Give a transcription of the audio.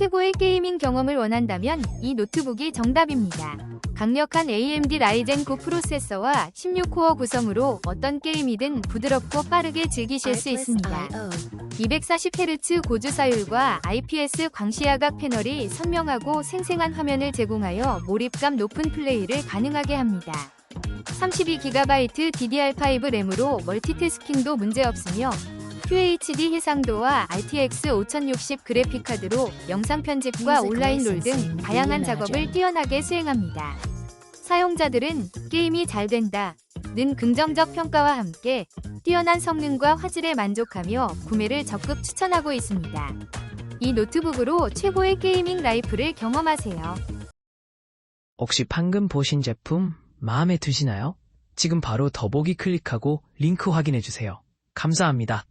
최고의 게이밍 경험을 원한다면 이 노트북이 정답입니다. 강력한 AMD 라이젠 9 프로세서와 16코어 구성으로 어떤 게임이든 부드럽고 빠르게 즐기실 수 있습니다. 240Hz 고주사율과 IPS 광시야각 패널이 선명하고 생생한 화면을 제공하여 몰입감 높은 플레이를 가능하게 합니다. 32GB DDR5 램으로 멀티태스킹도 문제없으며 QHD 해상도와 RTX 5060 그래픽카드로 영상 편집과 온라인 롤 등 다양한 작업을 뛰어나게 수행합니다. 사용자들은 게임이 잘 된다. 는 긍정적 평가와 함께 뛰어난 성능과 화질에 만족하며 구매를 적극 추천하고 있습니다. 이 노트북으로 최고의 게이밍 라이프를 경험하세요. 혹시 방금 보신 제품 마음에 드시나요? 지금 바로 더보기 클릭하고 링크 확인해주세요. 감사합니다.